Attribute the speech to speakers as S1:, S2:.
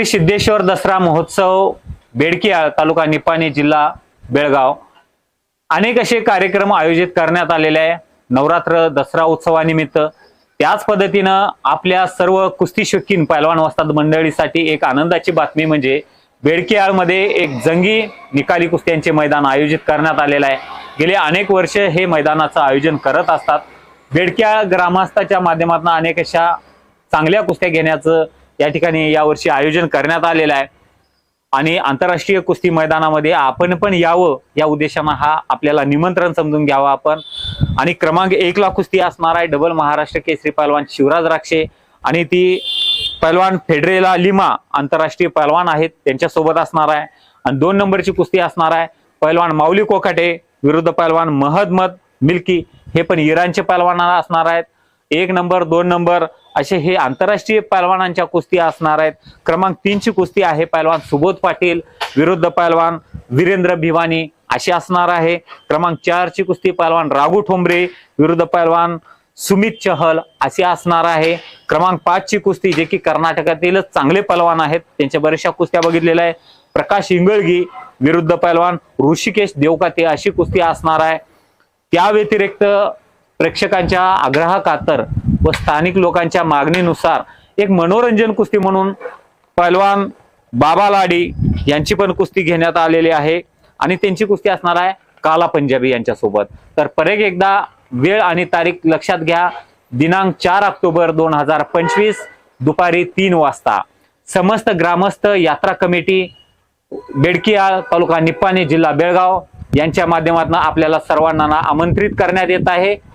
S1: श्री सिद्धेश्वर दसरा महोत्सव बेडकी तालुका निपाणी जिल्हा बेळगाव. अनेक असे कार्यक्रम आयोजित करण्यात आलेले आहे. नवरात्र दसरा उत्सवानिमित्त. त्याच पद्धतीनं आपल्या सर्व कुस्ती शौकीन पैलवान वस्ताद मंडळीसाठी एक आनंदाची बातमी म्हणजे बेडकीआळमध्ये एक जंगी निकाली कुस्त्यांचे मैदान आयोजित करण्यात आलेलं आहे. गेले अनेक वर्ष हे मैदानाचं आयोजन करत असतात. बेडकियाळ ग्रामस्थाच्या माध्यमातून अनेक अशा चांगल्या कुस्त्या घेण्याचं या ठिकाणी यावर्षी आयोजन करण्यात आलेलं आहे. आणि आंतरराष्ट्रीय कुस्ती मैदानामध्ये आपण पण यावं या उद्देशानं हा आपल्याला निमंत्रण समजून घ्यावं आपण. आणि क्रमांक एक ला कुस्ती असणार आहे डबल महाराष्ट्र केसरी पहलवान शिवराज राक्षे. आणि ती पहलवान फेडरेला लिमा आंतरराष्ट्रीय पहलवान आहेत त्यांच्यासोबत असणार आहे. आणि दोन नंबरची कुस्ती असणार आहे पहलवान माऊली कोकाटे विरुद्ध पहलवान महदमद मिल्की. हे पण इराणचे पहलवानाला असणार आहेत. एक नंबर दोन नंबर असे हे आंतरराष्ट्रीय पैलवानांच्या कुस्ती असणार आहेत. क्रमांक तीनची कुस्ती आहे पैलवान सुबोध पाटील विरुद्ध पैलवान वीरेंद्र भिवानी अशी असणार आहे. क्रमांक चारची कुस्ती पैलवान राघू ठोंबरे विरुद्ध पैलवान सुमित चहल असे असणार आहे. क्रमांक पाचची कुस्ती जे की कर्नाटकातीलच चांगले पैलवान आहेत. त्यांच्या बऱ्याचशा कुस्त्या बघितलेल्या आहे प्रकाश इंगळगी विरुद्ध पैलवान ऋषिकेश देवकाते अशी कुस्ती असणार आहे. त्या व्यतिरिक्त प्रेक्षकांच्या आग्रहाखातर व स्थानिक लोकांच्या मागणीनुसार एक मनोरंजन कुस्ती म्हणून पहलवान बाबा लाडी यांची पण कुस्ती घेण्यात आलेली आहे. आणि त्यांची कुस्ती असणार आहे काला पंजाबी यांच्यासोबत. तर परत एकदा वेळ आणि तारीख लक्षात घ्या. दिनांक चार ऑक्टोबर दोन हजार पंचवीस दुपारी तीन वाजता. समस्त ग्रामस्थ यात्रा कमिटी बेडकियाळ तालुका निप्पाणी जिल्हा बेळगाव यांच्या माध्यमातून आपल्याला सर्वांना आमंत्रित करण्यात येत आहे.